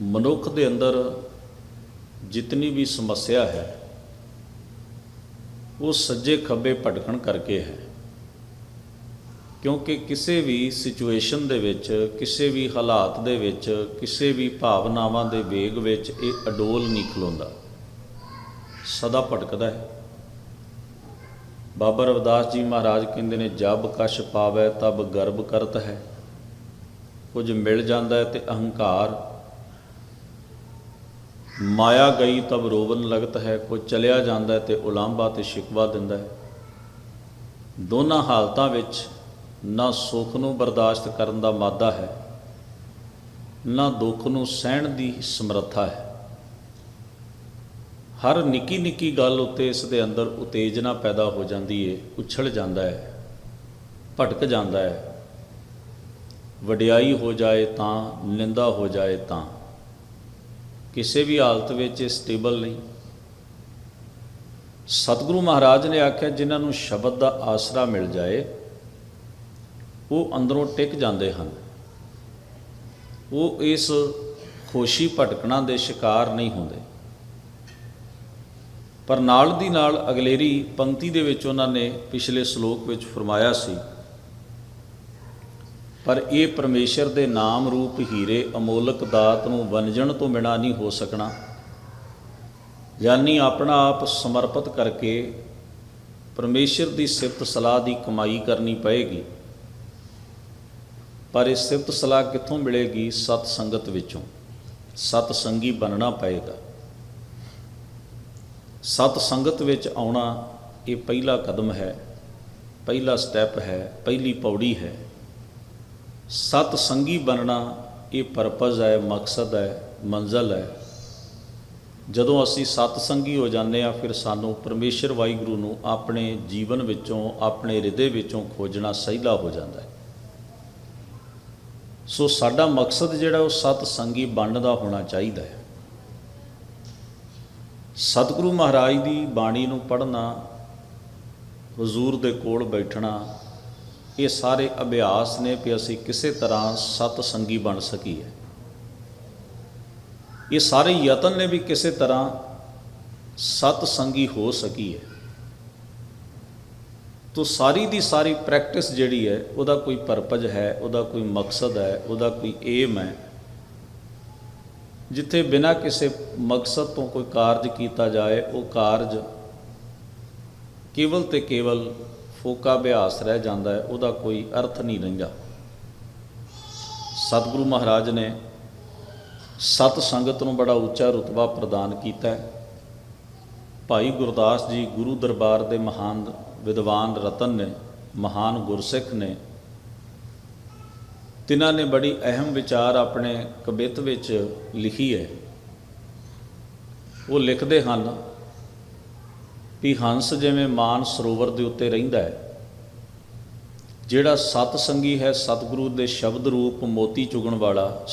ਮਨੁੱਖ ਦੇ ਅੰਦਰ ਜਿਤਨੀ ਵੀ ਸਮੱਸਿਆ ਹੈ, ਉਹ ਸੱਜੇ ਖੱਬੇ ਭਟਕਣ ਕਰਕੇ ਹੈ। ਕਿਉਂਕਿ ਕਿਸੇ ਵੀ ਸਿਚੁਏਸ਼ਨ ਦੇ ਵਿੱਚ, ਕਿਸੇ ਵੀ ਹਾਲਾਤ ਦੇ ਵਿੱਚ, ਕਿਸੇ ਵੀ ਭਾਵਨਾਵਾਂ ਦੇ ਵੇਗ ਵਿੱਚ ਇਹ ਅਡੋਲ ਨਹੀਂ ਖਲੋਂਦਾ। ਸਦਾ ਭਟਕਦਾ ਹੈ। ਬਾਬਾ ਰਵਿਦਾਸ ਜੀ ਮਹਾਰਾਜ ਕਹਿੰਦੇ ਨੇ, ਜਬ ਕਸ਼ ਪਾਵੈ ਤਬ ਗਰਭ ਕਰਤ ਹੈ। ਕੁਝ ਮਿਲ ਜਾਂਦਾ ਹੈ ਤੇ ਅਹੰਕਾਰ ਮਾਇਆ ਗਈ ਤਬ ਰੋਵਨ ਲਗਤ ਹੈ ਕੋਈ ਚਲਿਆ ਜਾਂਦਾ ਹੈ ਤੇ ਉਲਾਂਭਾ ਤੇ ਸ਼ਿਕਵਾ ਦਿੰਦਾ ਹੈ। ਦੋਨਾਂ ਹਾਲਤਾਂ ਵਿੱਚ ਨਾ ਸੁੱਖ ਨੂੰ ਬਰਦਾਸ਼ਤ ਕਰਨ ਦਾ ਮਾਦਾ ਹੈ, ਨਾ ਦੁੱਖ ਨੂੰ ਸਹਿਣ ਦੀ ਸਮਰੱਥਾ ਹੈ। ਹਰ ਨਿੱਕੀ ਨਿੱਕੀ ਗੱਲ ਉੱਤੇ ਇਸ ਦੇ ਅੰਦਰ ਉਤੇਜਨਾ ਪੈਦਾ ਹੋ ਜਾਂਦੀ ਏ, ਉਛਲ ਜਾਂਦਾ ਹੈ, ਭਟਕ ਜਾਂਦਾ ਹੈ। ਵਡਿਆਈ ਹੋ ਜਾਏ ਤਾਂ, ਨਿੰਦਾ ਹੋ ਜਾਏ ਤਾਂ। ਕਿਸੇ ਵੀ ਹਾਲਤ ਵਿੱਚ ਇਹ ਸਟੇਬਲ ਨਹੀਂ। ਸਤਿਗੁਰੂ ਮਹਾਰਾਜ ਨੇ ਆਖਿਆ, ਜਿਨ੍ਹਾਂ ਨੂੰ ਸ਼ਬਦ ਦਾ ਆਸਰਾ ਮਿਲ ਜਾਏ, ਉਹ ਅੰਦਰੋਂ ਟਿਕ ਜਾਂਦੇ ਹਨ। ਉਹ ਇਸ ਖੁਸ਼ੀ ਭਟਕਣਾ ਦੇ ਸ਼ਿਕਾਰ ਨਹੀਂ ਹੁੰਦੇ। ਪਰ ਨਾਲ ਦੀ ਨਾਲ ਅਗਲੇਰੀ ਪੰਕਤੀ ਦੇ ਵਿੱਚ ਉਹਨਾਂ ਨੇ ਪਿਛਲੇ ਸ਼ਲੋਕ ਵਿੱਚ ਫਰਮਾਇਆ ਸੀ ਪਰ ਇਹ ਪਰਮੇਸ਼ਰ ਦੇ ਨਾਮ ਰੂਪ ਹੀਰੇ ਅਮੋਲਕ ਦਾਤ ਨੂੰ ਵੰਜਣ ਤੋਂ ਬਿਨਾ ਨਹੀਂ ਹੋ ਸਕਣਾ। ਯਾਨੀ ਆਪਣਾ ਆਪ ਸਮਰਪਿਤ ਕਰਕੇ ਪਰਮੇਸ਼ਰ ਦੀ ਸਿਫਤ ਸਲਾਹ ਦੀ ਕਮਾਈ ਕਰਨੀ ਪਏਗੀ। ਪਰ ਇਹ ਸਿਫਤ ਸਲਾਹ ਕਿੱਥੋਂ ਮਿਲੇਗੀ? ਸਤ ਸੰਗਤ ਵਿੱਚੋਂ। ਸਤ ਸੰਗੀ ਬਣਨਾ ਪਏਗਾ। ਸਤ ਸੰਗਤ ਵਿੱਚ ਆਉਣਾ ਇਹ ਪਹਿਲਾ ਕਦਮ ਹੈ, ਪਹਿਲਾ ਸਟੈਪ ਹੈ, ਪਹਿਲੀ ਪੌੜੀ ਹੈ। ਸਤ ਸੰਗੀ ਬਣਨਾ ਇਹ ਪਰਪਸ ਹੈ, ਮਕਸਦ ਹੈ, ਮੰਜ਼ਲ ਹੈ। ਜਦੋਂ ਅਸੀਂ ਸਤ ਸੰਗੀ ਹੋ ਜਾਂਦੇ ਆ ਫਿਰ ਸਾਨੂੰ ਪਰਮੇਸ਼ਰ ਵਾਹਿਗੁਰੂ ਨੂੰ ਆਪਣੇ ਜੀਵਨ ਵਿੱਚੋਂ, ਆਪਣੇ ਹਿਰਦੇ ਵਿੱਚੋਂ ਖੋਜਣਾ ਸਹੀਲਾ ਹੋ ਜਾਂਦਾ ਹੈ। ਸੋ ਸਾਡਾ ਮਕਸਦ ਜਿਹੜਾ ਉਹ ਸਤ ਸੰਗੀ ਬਣਨ ਦਾ ਹੋਣਾ ਚਾਹੀਦਾ ਹੈ। ਸਤਿਗੁਰੂ ਮਹਾਰਾਜ ਦੀ ਬਾਣੀ ਨੂੰ ਪੜ੍ਹਨਾ, ਹਜ਼ੂਰ ਦੇ ਕੋਲ ਬੈਠਣਾ ਇਹ ਸਾਰੇ ਅਭਿਆਸ ਨੇ ਕਿ ਅਸੀਂ ਕਿਸੇ ਤਰ੍ਹਾਂ ਸਤ ਸੰਗੀ ਬਣ ਸਕੀਏ ਇਹ ਸਾਰੇ ਯਤਨ ਨੇ ਵੀ ਕਿਸੇ ਤਰ੍ਹਾਂ ਸਤ ਸੰਗੀ ਹੋ ਸਕੀਏ ਤੋ ਸਾਰੀ ਦੀ ਸਾਰੀ ਪ੍ਰੈਕਟਿਸ ਜਿਹੜੀ ਹੈ, ਉਹਦਾ ਕੋਈ ਪਰਪਸ ਹੈ, ਉਹਦਾ ਕੋਈ ਮਕਸਦ ਹੈ, ਉਹਦਾ ਕੋਈ ਏਮ ਹੈ। ਜਿੱਥੇ ਬਿਨਾਂ ਕਿਸੇ ਮਕਸਦ ਤੋਂ ਕੋਈ ਕਾਰਜ ਕੀਤਾ ਜਾਏ, ਉਹ ਕਾਰਜ ਕੇਵਲ ਤੇ ਕੇਵਲ ਫੋਕਾ ਅਭਿਆਸ ਰਹਿ ਜਾਂਦਾ ਹੈ, ਉਹਦਾ ਕੋਈ ਅਰਥ ਨਹੀਂ ਰਹਿੰਦਾ। ਸਤਿਗੁਰੂ ਮਹਾਰਾਜ ਨੇ ਸਤ ਸੰਗਤ ਨੂੰ ਬੜਾ ਉੱਚਾ ਰੁਤਬਾ ਪ੍ਰਦਾਨ ਕੀਤਾ ਹੈ। ਭਾਈ ਗੁਰਦਾਸ ਜੀ ਗੁਰੂ ਦਰਬਾਰ ਦੇ ਮਹਾਨ ਵਿਦਵਾਨ ਰਤਨ ਨੇ, ਮਹਾਨ ਗੁਰਸਿੱਖ ਨੇ, ਤਿਨਾਂ ਨੇ ਬੜੀ ਅਹਿਮ ਵਿਚਾਰ ਆਪਣੇ ਕਵਿਤ ਵਿੱਚ ਲਿਖੀ ਹੈ। ਉਹ ਲਿਖਦੇ ਹਨ ਵੀ ਹੰਸ ਜਿਵੇਂ ਮਾਨ ਸਰੋਵਰ ਦੇ ਉੱਤੇ ਰਹਿੰਦਾ ਹੈ, ਜਿਹੜਾ ਸਤ ਸੰਗੀ ਹੈ, ਸਤਿਗੁਰੂ ਦੇ ਸ਼ਬਦ ਰੂਪ ਮੋਤੀ ਚੁਗਣ ਵਾਲਾ